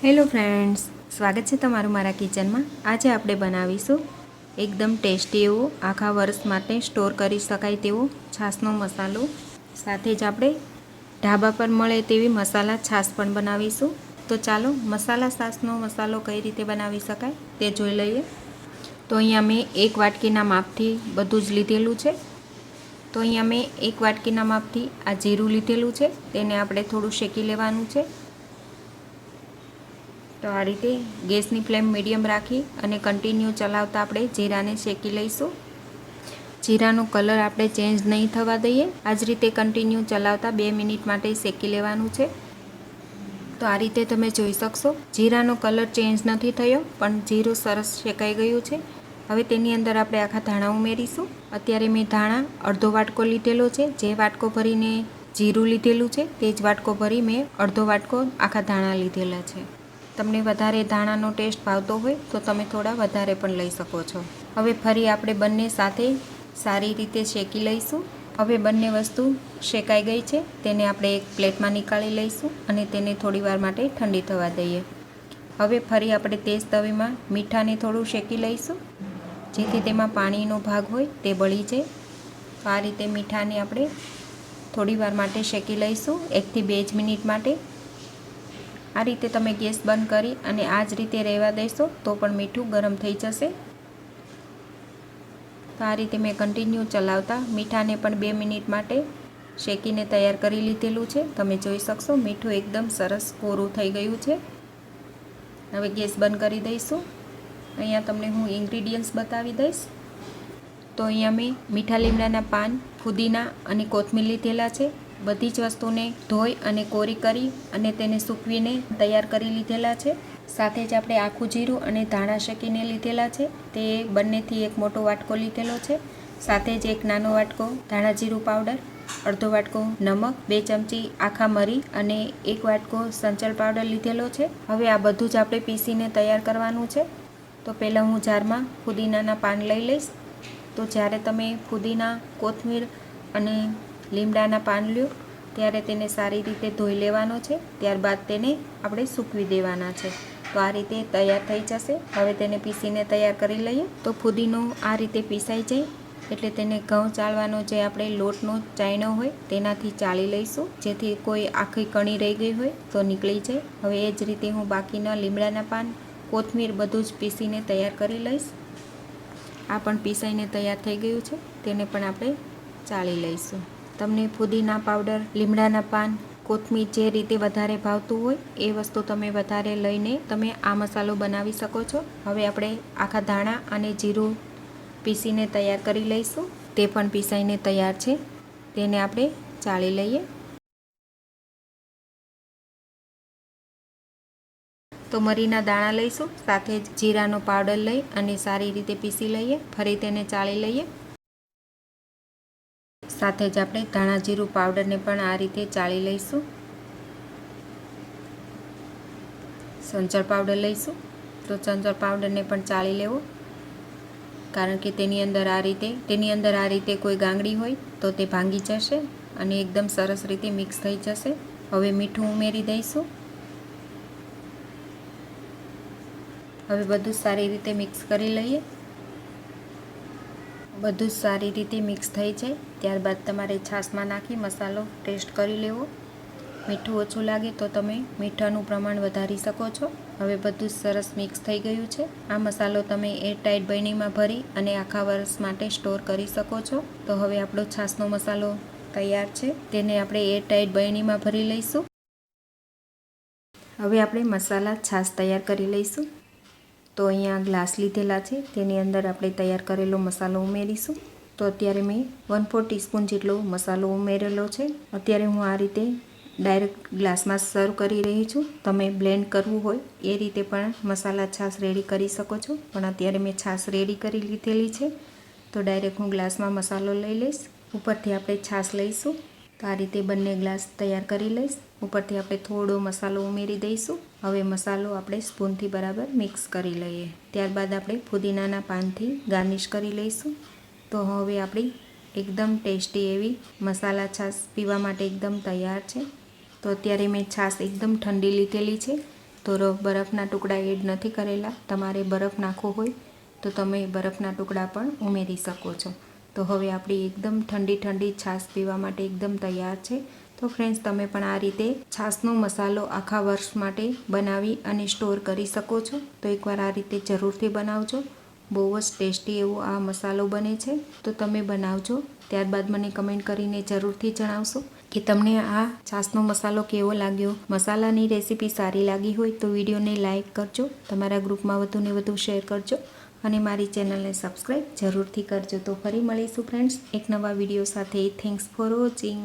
Hello friends સ્વાગત છે તમારું મારા કિચનમાં. આજે આપણે બનાવીશું એકદમ ટેસ્ટી એવો આખા વર્ષ માટે સ્ટોર કરી શકાય તેવો છાશનો મસાલો. સાથે જ આપણે ઢાબા પર મળે તેવી મસાલા છાશ પણ બનાવીશું. તો ચાલો મસાલા છાશનો મસાલો કઈ રીતે બનાવી શકાય તે જોઈ લઈએ. તો અહીંયા મેં એક વાટકીના માપથી બધું જ લીધેલું છે. તો અહીંયા મેં એક વાટકીના માપથી આ જીરું લીધેલું છે. તેને આપણે થોડું શેકી લેવાનું છે. તો આ રીતે ગેસની ફ્લેમ મીડિયમ રાખી અને કન્ટિન્યુ ચલાવતા આપણે જીરાને શેકી લઈશું. જીરાનો કલર આપણે ચેન્જ નહીં થવા દઈએ. આ જ રીતે કન્ટિન્યુ ચલાવતા બે મિનિટ માટે શેકી લેવાનું છે. તો આ રીતે તમે જોઈ શકશો, જીરાનો કલર ચેન્જ નથી થયો, પણ જીરું સરસ શેકાઈ ગયું છે. હવે તેની અંદર આપણે આખા ધાણા ઉમેરીશું. અત્યારે મેં ધાણા અડધો વાટકો લીધેલો છે. જે વાટકો ભરીને જીરું લીધેલું છે, તે જ વાટકો ભરી મેં અડધો વાટકો આખા ધાણા લીધેલા છે. તમને વધારે ધાણાનો ટેસ્ટ ભાવતો હોય, તો તમે થોડા વધારે પણ લઈ શકો છો. હવે ફરી આપણે બંને સાથે સારી રીતે શેકી લઈશું. હવે બંને વસ્તુ શેકાઈ ગઈ છે, તેને આપણે એક પ્લેટમાં નીકાળી લઈશું અને તેને થોડીવાર માટે ઠંડી થવા દઈએ. હવે ફરી આપણે તેજ તવીમાં મીઠાને થોડું શેકી લઈશું. જેથી તેમાં પાણીનો ભાગ હોય, તે બળી જાય. તો આ રીતે મીઠાને આપણે થોડી વાર માટે શેકી લઈશું. એકથી બે જ મિનિટ માટે આ રીતે તમે ગેસ બંધ કરી અને આ જ રીતે રહેવા દેશો તો પણ મીઠું ગરમ થઈ જશે. તો આ રીતે મેં કન્ટિન્યુ ચલાવતા મીઠાને પણ બે મિનિટ માટે શેકીને તૈયાર કરી લીધેલું છે. તમે જોઈ શકશો મીઠું એકદમ સરસ કોરું થઈ ગયું છે. હવે ગેસ બંધ કરી દઈશું. અહીંયા તમને હું ઇન્ગ્રીડિયન્ટ્સ બતાવી દઈશ. તો અહીંયા મેં મીઠા લીમડાના પાન, ફુદીના અને કોથમીર લીધેલા છે. બધી જ વસ્તુને ધોઈ અને કોરી કરી અને તેને સૂકવીને તૈયાર કરી લીધેલા છે. સાથે જ આપણે આખું જીરું અને ધાણા શેકીને લીધેલા છે. તે બંનેથી એક મોટો વાટકો લીધેલો છે. સાથે જ એક નાનો વાટકો ધાણા જીરું પાવડર, અડધો વાટકો નમક, બે ચમચી આખા મરી અને એક વાટકો સંચળ પાવડર લીધેલો છે. હવે આ બધું જ આપણે પીસીને તૈયાર કરવાનું છે. તો પહેલાં હું જારમાં ફુદીનાના પાન લઈ લઈશ. તો જ્યારે તમે ફુદીના, કોથમીર અને લીમડાના પાન લ્યો. ત્યારે તેને સારી રીતે ધોઈ લેવાનો છે. ત્યારબાદ તેને આપણે સૂકવી દેવાના છે. તો આ રીતે તૈયાર થઈ જશે. હવે તેને પીસીને તૈયાર કરી લઈએ. તો ફુદીનો આ રીતે પીસાઈ જાય. એટલે તેને ઘઉં ચાળવાનો જે આપણે લોટનો ચાયણો હોય, તેનાથી ચાળી લઈશું. જેથી કોઈ આખી કણી રહી ગઈ હોય તો નીકળી જાય. હવે એ જ રીતે હું બાકીના લીમડાના પાન, કોથમીર બધું જ પીસીને તૈયાર કરી લઈશ. આ પણ પીસાઈને તૈયાર થઈ ગયું છે. તેને પણ આપણે ચાળી લઈશું. તમને ફુદીના પાવડર, લીમડાના પાન, કોથમીર જે રીતે વધારે ભાવતું હોય એ વસ્તુ તમે વધારે લઈને તમે આ મસાલો બનાવી શકો છો. હવે આપણે આખા ધાણા અને જીરું પીસીને તૈયાર કરી લઈશું. તે પણ પીસાઈને તૈયાર છે. તેને આપણે ચાળી લઈએ. તો મરીના દાણા લઈશું. સાથે જ જીરાનો પાવડર લઈ અને સારી રીતે પીસી લઈએ. ફરી તેને ચાળી લઈએ. સાથે જ આપણે ધાણા જીરું પાવડરને પણ આ રીતે ચાળી લઈશું. સંચળ પાવડર લઈશું. તો સંચળ પાવડરને પણ ચાળી લેવો. કારણ કે તેની અંદર આ રીતે, તેની અંદર આ રીતે કોઈ ગાંગડી હોય તો તે ભાંગી જશે અને એકદમ સરસ રીતે મિક્સ થઈ જશે. હવે મીઠું ઉમેરી દઈશું. હવે બધું સારી રીતે મિક્સ કરી લઈએ. બધું જ સારી રીતે મિક્સ થઈ જાય. ત્યારબાદ તમારે છાશમાં નાખી મસાલો ટેસ્ટ કરી લેવો. મીઠું ઓછું લાગે તો તમે મીઠાનું પ્રમાણ વધારી શકો છો. હવે બધું જ સરસ મિક્સ થઈ ગયું છે. આ મસાલો તમે એરટાઈટ બરણીમાં ભરી અને આખા વર્ષ માટે સ્ટોર કરી શકો છો. તો હવે આપણો છાશનો મસાલો તૈયાર છે. તેને આપણે એરટાઈટ બરણીમાં ભરી લઈશું. હવે આપણે મસાલા છાશ તૈયાર કરી લઈશું. તો અહીંયા ગ્લાસ લીધેલા છે. તેની અંદર આપણે તૈયાર કરેલો મસાલો ઉમેરીશું. તો અત્યારે મેં વન ફોર ટીસ્પૂન જેટલો મસાલો ઉમેરેલો છે. અત્યારે હું આ રીતે ડાયરેક્ટ ગ્લાસમાં સર્વ કરી રહી છું. તમે બ્લેન્ડ કરવું હોય એ રીતે પણ મસાલા છાશ રેડી કરી શકો છો. પણ અત્યારે મેં છાશ રેડી કરી લીધેલી છે. તો ડાયરેક્ટ હું ગ્લાસમાં મસાલો લઈ લઈશ. ઉપરથી આપણે છાશ લઈશું. તો આ રીતે બંને ગ્લાસ તૈયાર કરી લઈશ. ઉપરથી આપણે થોડો મસાલો ઉમેરી દઈશું. હવે મસાલો આપણે સ્પૂનથી બરાબર મિક્સ કરી લઈએ. ત્યારબાદ આપણે ફુદીનાના પાનથી ગાર્નિશ કરી લઈશું. તો હવે આપણી એકદમ ટેસ્ટી એવી મસાલા છાશ પીવા માટે એકદમ તૈયાર છે. તો અત્યારે મેં છાશ એકદમ ઠંડી લીધેલી છે. તો બરફના ટુકડા એડ નથી કરેલા. તમારે બરફ નાખવો હોય તો તમે બરફના ટુકડા પણ ઉમેરી શકો છો. તો હવે આપણી એકદમ ઠંડી ઠંડી છાશ પીવા માટે એકદમ તૈયાર છે. તો ફ્રેન્ડ્સ તમે પણ આ રીતે છાશનો મસાલો આખા વર્ષ માટે બનાવી અને સ્ટોર કરી શકો છો. તો એકવાર આ રીતે જરૂરથી બનાવજો. બહુ જ ટેસ્ટી એવો આ મસાલો બને છે. તો તમે બનાવજો. ત્યારબાદ મને કમેન્ટ કરીને જરૂરથી જણાવશો કે તમને આ છાશનો મસાલો કેવો લાગ્યો? મસાલાની રેસીપી સારી લાગી હોય તો વિડીયોને લાઇક કરજો. તમારા ગ્રુપમાં વધુને વધુ શેર કરજો. અને મારી ચેનલને સબસ્ક્રાઈબ જરૂરથી કરજો. તો ફરી મળીશું ફ્રેન્ડ્સ એક નવા વીડિયો સાથે. Thanks for watching